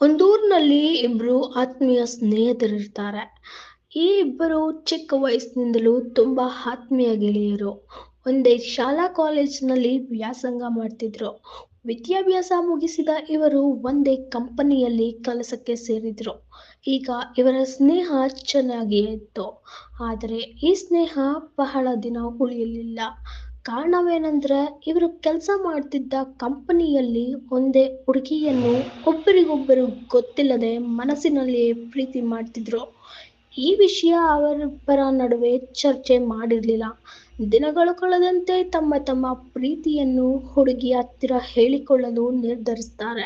ಒಂದೂರಿನಲ್ಲಿ ಇಬ್ರು ಆತ್ಮೀಯ ಸ್ನೇಹಿತರಿರ್ತಾರೆ. ಈ ಇಬ್ಬರು ಚಿಕ್ಕ ವಯಸ್ಸಿನಿಂದಲೂ ತುಂಬಾ ಆತ್ಮೀಯ ಗೆಳೆಯರು. ಒಂದೇ ಶಾಲಾ ಕಾಲೇಜಿನಲ್ಲಿ ವ್ಯಾಸಂಗ ಮಾಡ್ತಿದ್ರು. ವಿದ್ಯಾಭ್ಯಾಸ ಮುಗಿಸಿದ ಇವರು ಒಂದೇ ಕಂಪನಿಯಲ್ಲಿ ಕೆಲಸಕ್ಕೆ ಸೇರಿದ್ರು. ಈಗ ಇವರ ಸ್ನೇಹ ಚೆನ್ನಾಗಿಯೇ ಇತ್ತು. ಆದರೆ ಈ ಸ್ನೇಹ ಬಹಳ ದಿನ ಉಳಿಯಲಿಲ್ಲ. ಕಾರಣವೇನೆಂದ್ರೆ ಇವರು ಕೆಲಸ ಮಾಡ್ತಿದ್ದ ಕಂಪನಿಯಲ್ಲಿ ಒಂದೇ ಹುಡುಗಿಯನ್ನು ಒಬ್ಬರಿಗೊಬ್ಬರು ಗೊತ್ತಿಲ್ಲದೆ ಮನಸ್ಸಿನಲ್ಲಿಯೇ ಪ್ರೀತಿ ಮಾಡ್ತಿದ್ರು. ಈ ವಿಷಯ ಅವರಿಬ್ಬರ ನಡುವೆ ಚರ್ಚೆ ಮಾಡಿರಲಿಲ್ಲ. ದಿನಗಳು ಕಳೆದಂತೆ ತಮ್ಮ ತಮ್ಮ ಪ್ರೀತಿಯನ್ನು ಹುಡುಗಿ ಹತ್ತಿರ ಹೇಳಿಕೊಳ್ಳಲು ನಿರ್ಧರಿಸ್ತಾರೆ.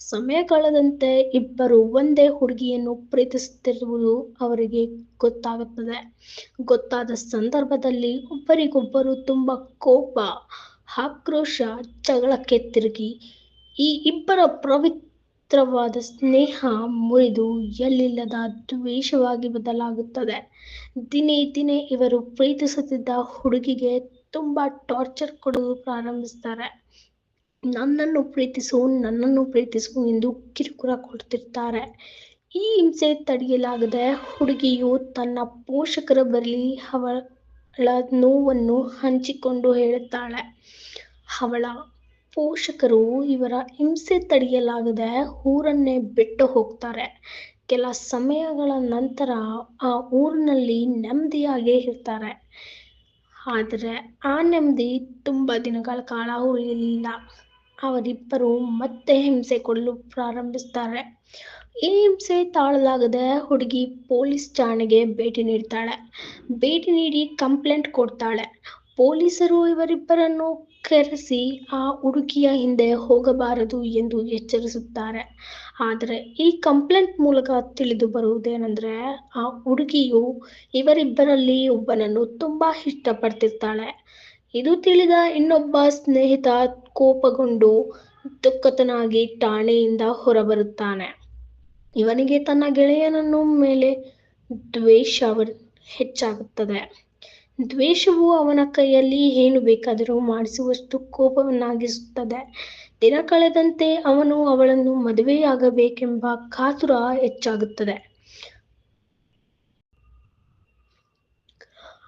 ಸಮಯ ಕಳೆದಂತೆ ಇಬ್ಬರು ಒಂದೇ ಹುಡುಗಿಯನ್ನು ಪ್ರೀತಿಸುತ್ತಿರುವುದು ಅವರಿಗೆ ಗೊತ್ತಾಗುತ್ತದೆ. ಗೊತ್ತಾದ ಸಂದರ್ಭದಲ್ಲಿ ಒಬ್ಬರಿಗೊಬ್ಬರು ತುಂಬಾ ಕೋಪ, ಆಕ್ರೋಶ, ಜಗಳಕ್ಕೆ ತಿರುಗಿ, ಈ ಇಬ್ಬರ ಪವಿತ್ರವಾದ ಸ್ನೇಹ ಮುರಿದು ಎಲ್ಲಿಲ್ಲದ ದ್ವೇಷವಾಗಿ ಬದಲಾಗುತ್ತದೆ. ದಿನೇ ದಿನೇ ಇವರು ಪ್ರೀತಿಸುತ್ತಿದ್ದ ಹುಡುಗಿಗೆ ತುಂಬಾ ಟಾರ್ಚರ್ ಕೊಡಲು ಪ್ರಾರಂಭಿಸ್ತಾರೆ. ನನ್ನನ್ನು ಪ್ರೀತಿಸು ನನ್ನನ್ನು ಪ್ರೀತಿಸು ಎಂದು ಕಿರುಕುಳ ಕೊಡ್ತಿರ್ತಾರೆ. ಈ ಹಿಂಸೆ ತಡೆಯಲಾಗದೆ ಹುಡುಗಿಯು ತನ್ನ ಪೋಷಕರ ಬರಲಿ ಅವಳ ನೋವನ್ನು ಹಂಚಿಕೊಂಡು ಹೇಳುತ್ತಾಳೆ. ಅವಳ ಪೋಷಕರು ಇವರ ಹಿಂಸೆ ತಡೆಯಲಾಗದೆ ಊರನ್ನೇ ಬಿಟ್ಟು ಹೋಗ್ತಾರೆ. ಕೆಲ ಸಮಯಗಳ ನಂತರ ಆ ಊರಿನಲ್ಲಿ ನೆಮ್ಮದಿಯಾಗೇ ಇರ್ತಾರೆ. ಆದರೆ ಆ ನೆಮ್ಮದಿ ತುಂಬಾ ದಿನಗಳ ಕಾಲ ಉಳಿಯಲಿಲ್ಲ. ಅವರಿಬ್ಬರು ಮತ್ತೆ ಹಿಂಸೆ ಕೊಡಲು ಪ್ರಾರಂಭಿಸ್ತಾರೆ. ಈ ಹಿಂಸೆ ತಾಳಲಾಗದೆ ಹುಡುಗಿ ಪೊಲೀಸ್ ಠಾಣೆಗೆ ಭೇಟಿ ನೀಡ್ತಾಳೆ. ಭೇಟಿ ನೀಡಿ ಕಂಪ್ಲೇಂಟ್ ಕೊಡ್ತಾಳೆ. ಪೊಲೀಸರು ಇವರಿಬ್ಬರನ್ನು ಕರೆಸಿ ಆ ಹುಡುಗಿಯ ಹಿಂದೆ ಹೋಗಬಾರದು ಎಂದು ಎಚ್ಚರಿಸುತ್ತಾರೆ. ಆದರೆ ಈ ಕಂಪ್ಲೇಂಟ್ ಮೂಲಕ ತಿಳಿದು ಬರುವುದೇನೆಂದ್ರೆ, ಆ ಹುಡುಗಿಯು ಇವರಿಬ್ಬರಲ್ಲಿ ಒಬ್ಬನನ್ನು ತುಂಬಾ ಇಷ್ಟಪಡ್ತಿರ್ತಾಳೆ. ಇದು ತಿಳಿದ ಇನ್ನೊಬ್ಬ ಸ್ನೇಹಿತ ಕೋಪಗೊಂಡು ದುಃಖತನಾಗಿ ಠಾಣೆಯಿಂದ ಹೊರಬರುತ್ತಾನೆ. ಇವನಿಗೆ ತನ್ನ ಗೆಳೆಯನನ್ನು ಮೇಲೆ ದ್ವೇಷ ಹೆಚ್ಚಾಗುತ್ತದೆ. ದ್ವೇಷವು ಅವನ ಕೈಯಲ್ಲಿ ಏನು ಬೇಕಾದರೂ ಮಾಡಿಸುವಷ್ಟು ಕೋಪವನ್ನಾಗಿಸುತ್ತದೆ. ದಿನ ಕಳೆದಂತೆ ಅವನು ಅವಳನ್ನು ಮದುವೆಯಾಗಬೇಕೆಂಬ ಕಾತುರ ಹೆಚ್ಚಾಗುತ್ತದೆ.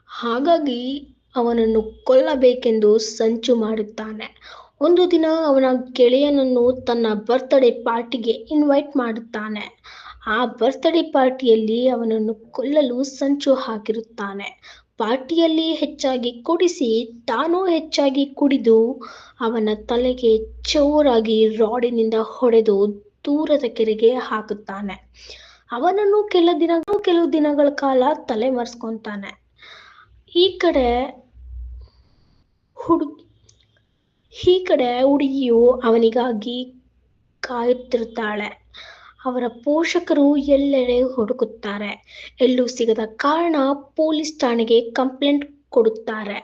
ಹಾಗಾಗಿ ಅವನನ್ನು ಕೊಲ್ಲಬೇಕೆಂದು ಸಂಚು ಮಾಡುತ್ತಾನೆ. ಒಂದು ದಿನ ಅವನ ಗೆಳೆಯನನ್ನು ತನ್ನ ಬರ್ತ್ಡೇ ಪಾರ್ಟಿಗೆ ಇನ್ವೈಟ್ ಮಾಡುತ್ತಾನೆ. ಆ ಬರ್ತ್ಡೇ ಪಾರ್ಟಿಯಲ್ಲಿ ಅವನನ್ನು ಕೊಲ್ಲಲು ಸಂಚು ಹಾಕಿರುತ್ತಾನೆ. ಪಾರ್ಟಿಯಲ್ಲಿ ಹೆಚ್ಚಾಗಿ ಕುಡಿಸಿ, ತಾನೂ ಹೆಚ್ಚಾಗಿ ಕುಡಿದು, ಅವನ ತಲೆಗೆ ಜೋರಾಗಿ ರಾಡಿನಿಂದ ಹೊಡೆದು ದೂರದ ಕೆರೆಗೆ ಹಾಕುತ್ತಾನೆ. ಅವನನ್ನು ಕೆಲ ದಿನ ಕೆಲವು ದಿನಗಳ ಕಾಲ ತಲೆ ಮರೆಸ್ಕೊಂತಾನೆ ಈ ಕಡೆ ಹುಡುಗಿ ಈ ಕಡೆ ಹುಡುಗಿಯು ಅವನಿಗಾಗಿ ಕಾಯುತ್ತಿರುತ್ತಾಳೆ. ಅವರ ಪೋಷಕರು ಎಲ್ಲೆಡೆ ಹುಡುಕುತ್ತಾರೆ. ಎಲ್ಲೂ ಸಿಗದ ಕಾರಣ ಪೊಲೀಸ್ ಠಾಣೆಗೆ ಕಂಪ್ಲೇಂಟ್ ಕೊಡುತ್ತಾರೆ.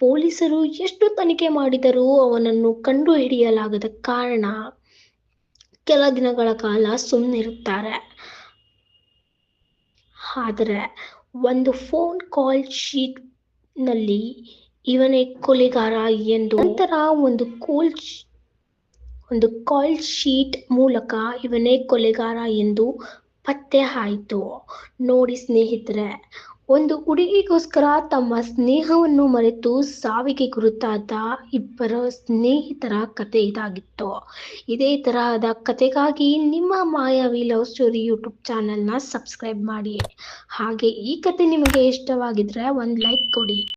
ಪೊಲೀಸರು ಎಷ್ಟು ತನಿಖೆ ಮಾಡಿದರೂ ಅವನನ್ನು ಕಂಡು ಹಿಡಿಯಲಾಗದ ಕಾರಣ ಕೆಲ ದಿನಗಳ ಕಾಲ ಸುಮ್ಮನಿರುತ್ತಾರೆ ಆದರೆ ಒಂದು ಫೋನ್ ಕಾಲ್ ಶೀಟ್ನಲ್ಲಿ ಇವನೇ ಕೊಲೆಗಾರ ಎಂದು ನಂತರ ಒಂದು ಕೋಲ್ ಒಂದು ಕಾಲ್ ಶೀಟ್ ಮೂಲಕ ಇವನೇ ಕೊಲೆಗಾರ ಎಂದು ಪತ್ತೆ ಆಯಿತು. ನೋಡಿ ಸ್ನೇಹಿತರೆ, ಒಂದು ಹುಡುಗಿಗೋಸ್ಕರ ತಮ್ಮ ಸ್ನೇಹವನ್ನು ಮರೆತು ಸಾವಿಗೆ ಗುರುತಾದ ಇಬ್ಬರ ಸ್ನೇಹಿತರ ಕತೆ ಇದಾಗಿತ್ತು. ಇದೇ ತರಹದ ಕತೆಗಾಗಿ ನಿಮ್ಮ ಮಾಯಾವಿ ಲವ್ ಸ್ಟೋರಿ ಯೂಟ್ಯೂಬ್ ಚಾನೆಲ್ನ ಸಬ್ಸ್ಕ್ರೈಬ್ ಮಾಡಿ. ಹಾಗೆ ಈ ಕತೆ ನಿಮಗೆ ಇಷ್ಟವಾಗಿದ್ರೆ ಒಂದು ಲೈಕ್ ಕೊಡಿ.